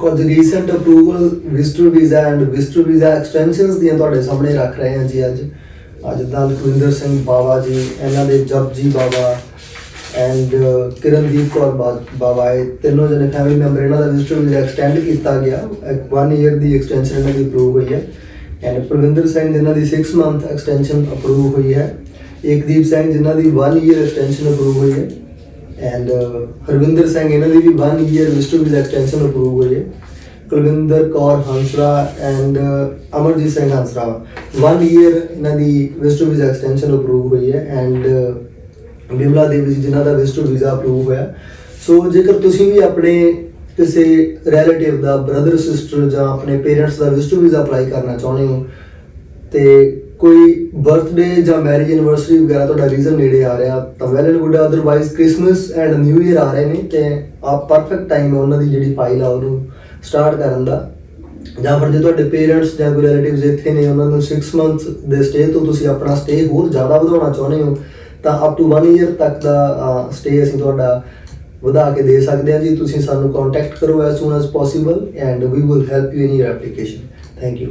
ਕੁਝ recent approval visitor visa and visitor visa extensions ਦੀਆਂ ਤੁਹਾਡੇ ਸਾਹਮਣੇ ਰੱਖ ਰਹੇ ਹਾਂ ਜੀ ਅੱਜ। ਅੱਜ ਦਾ ਕੁਲਿੰਦਰ ਸਿੰਘ ਬਾਵਾ ਜੀ, ਇਹਨਾਂ ਦੇ ਜਪਜੀ ਬਾਵਾ ਐਂਡ ਕਿਰਨਦੀਪ ਕੌਰ ਬਾਵਾ, ਇਹ ਤਿੰਨੋਂ ਜਣੇ ਫੈਮਿਲੀ ਮੈਂਬਰ ਇਹਨਾਂ ਦਾ ਵਿਜ਼ਟਰ ਵੀਜ਼ਾ ਐਕਸਟੈਂਡ ਕੀਤਾ ਗਿਆ। 1 ਇਅਰ ਦੀ ਐਕਸਟੈਂਸ਼ਨ ਇਹਨਾਂ ਦੀ ਅਪਰੂਵ ਹੋਈ ਹੈ। ਐਂਡ ਪ੍ਰਵਿੰਦਰ ਸਿੰਘ, ਜਿਨ੍ਹਾਂ ਦੀ 6 ਮੰਥ ਐਕਸਟੈਂਸ਼ਨ ਅਪਰੂਵ ਹੋਈ ਹੈ। ਏਕਦੀਪ ਸਿੰਘ, ਜਿਨ੍ਹਾਂ ਦੀ 1 ਇਅਰ ਐਕਸਟੈਂਸ਼ਨ ਅਪਰੂਵ ਹੋਈ ਹੈ। ਐਂਡ ਹਰਵਿੰਦਰ ਸਿੰਘ ਇਹਨਾਂ ਦੀ ਵੀ 1 year visitor visa extension approve ਹੋਈ ਹੈ ਕੁਲਵਿੰਦਰ ਕੌਰ ਹੰਸਰਾ ਐਂਡ ਅਮਰਜੀਤ ਸਿੰਘ ਹੰਸਰਾ 1 ਈਅਰ ਇਹਨਾਂ ਦੀ ਵਿਜ਼ਟਰ ਵੀਜ਼ਾ ਐਕਸਟੈਂਸ਼ਨ ਅਪਰੂਵ ਹੋਈ ਹੈ ਐਂਡ ਬਿਮਲਾ ਦੇਵੀ ਜੀ ਜਿਨ੍ਹਾਂ ਦਾ ਵਿਜ਼ਟਰ ਵੀਜ਼ਾ ਅਪਰੂਵ ਹੋਇਆ ਸੋ ਜੇਕਰ ਤੁਸੀਂ ਵੀ ਆਪਣੇ ਕਿਸੇ ਰਿਲੇਟਿਵ ਦਾ ਬ੍ਰਦਰ ਸਿਸਟਰ ਜਾਂ ਆਪਣੇ ਪੇਰੈਂਟਸ ਦਾ ਵਿਜ਼ਟਰ ਵੀਜ਼ਾ ਅਪਲਾਈ ਕਰਨਾ ਚਾਹੁੰਦੇ ਹੋ ਤੇ ਕੋਈ ਬਰਥਡੇ ਜਾਂ ਮੈਰਿਜ ਐਨਵਰਸਰੀ ਵਗੈਰਾ ਤੁਹਾਡਾ ਰੀਜ਼ਨ ਨੇੜੇ ਆ ਰਿਹਾ, ਤਾਂ well and good otherwise Christmas and New Year ਆ ਰਹੇ ਨੇ ਤੇ ਆਪ ਪਰਫੈਕਟ ਟਾਈਮ ਹੈ ਉਹਨਾਂ ਦੀ ਜਿਹੜੀ ਫਾਈਲ ਆ ਉਹਨੂੰ ਸਟਾਰਟ ਕਰਨ ਦਾ। ਜਾਂ ਫਿਰ ਜੇ ਤੁਹਾਡੇ ਪੇਰੈਂਟਸ ਜਾਂ ਕੋਈ ਰਿਲੇਟਿਵਸ ਇੱਥੇ ਨੇ, ਉਹਨਾਂ ਨੂੰ 6 ਮੰਥਸ ਦੇ ਸਟੇ ਤੋਂ ਤੁਸੀਂ ਆਪਣਾ ਸਟੇ ਹੋਰ ਜ਼ਿਆਦਾ ਵਧਾਉਣਾ ਚਾਹੁੰਦੇ ਹੋ, ਤਾਂ ਅਪ ਟੂ 1 ਇਅਰ ਤੱਕ ਦਾ ਸਟੇ ਅਸੀਂ ਤੁਹਾਡਾ ਵਧਾ ਕੇ ਦੇ ਸਕਦੇ ਹਾਂ ਜੀ। ਤੁਸੀਂ ਸਾਨੂੰ ਕੰਟੈਕਟ ਕਰੋ as soon as possible and we will help you in your application thank you